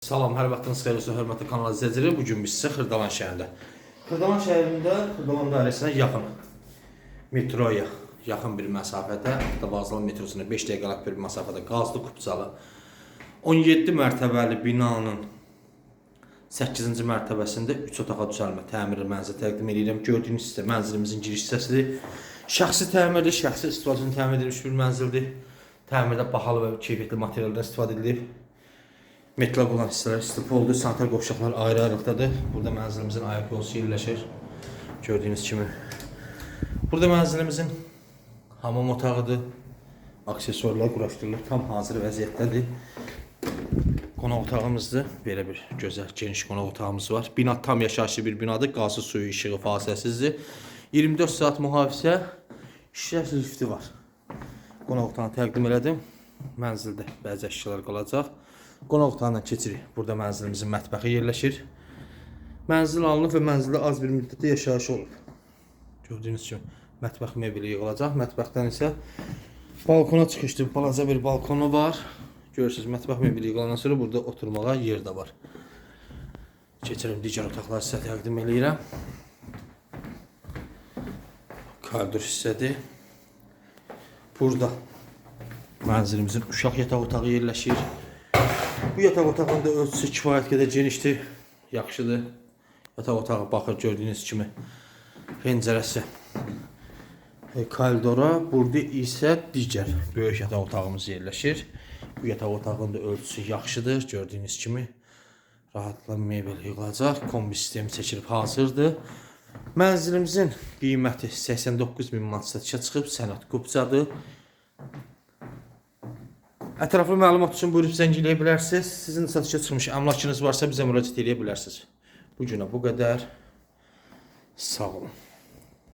Salam, hər vaxtınız xeyir olsun, hörmətli kanal izləyiciləri. Bu gün biz sizə Xırdalan şəhərində. Xırdalan şəhərində Xırdalan dairəsinə yaxın metroya yaxın bir məsafədə, Avtovazlı metrosuna 5 dəqiqəlik bir məsafədə qazlı kupçalı 17 mərtəbəli binanın 8-ci mərtəbəsində 3 otağa düzəlmə, təmiri mənzil təqdim edirəm. Gördüyünüz isə mənzilimizin giriş hissəsidir. Şəxsi təmirli, şəxsi istifadə üçün təmin edilmiş bir mənzildir. Təmirdə bahalı və keyfiyyətli materiallardan istifadə edilib. Metlaq olan hissələr istipoldur, sanitar qovşaqlar ayrı-ayrılıqdadır. Burada mənzilimizin ayaq yolu yerləşir. Gördüyünüz kimi. Burada mənzilimizin hamam otağıdır. Aksesuarlar quraşdırılıb, tam hazır vəziyyətdədir. Qonaq otağımızdır. Belə bir gözəl, geniş qonaq otağımız var. Bina tam yaşayışlı bir binadır. Qazı, suyu, işığı fasiləsizdir. 24 saat mühafizə, şişə lifti var. Qonaq otağını təqdim elədim. Mənzildə bəzi əşyalar qalacaq. Qonaq otağından keçirik. Burada mənzilimizin mətbəxi yerləşir. Mənzil alınıb və mənzildə az bir müddətdə yaşayış olub. Gördüyünüz kimi mətbəx mebeli yığılacaq. Mətbəxdən isə balkona çıxışdı. Balaca bir balkonu var. Görürsüz, mətbəx mebeli yığılandan sonra burada oturmağa yer də var. Keçirim digər otaqları sizə təqdim eləyirəm. Koridor hissədir. Burada mənzilimizin uşaq yataq otağı yerləşir. Bu yataq otağının da ölçüsü kifayət qədər genişdir, yaxşıdır. Yataq otağı baxır gördüyünüz kimi pəncərəsi e, koridora, burada isə digər böyük yataq otağımız yerləşir. Bu yataq otağının da ölçüsü yaxşıdır, gördüyünüz kimi rahatla mebel yığılacaq, kombi sistemi çəkilib hazırdır. Mənzilimizin qiyməti 89 min manat satışa çıxıb, sənət qupcadır. Ətraflı məlumat üçün buyurub zəng eləyə bilərsiniz. Sizin satışa çıxmış əmlakınız varsa bizə müraciət eləyə bilərsiniz. Bu günə bu qədər. Sağ olun.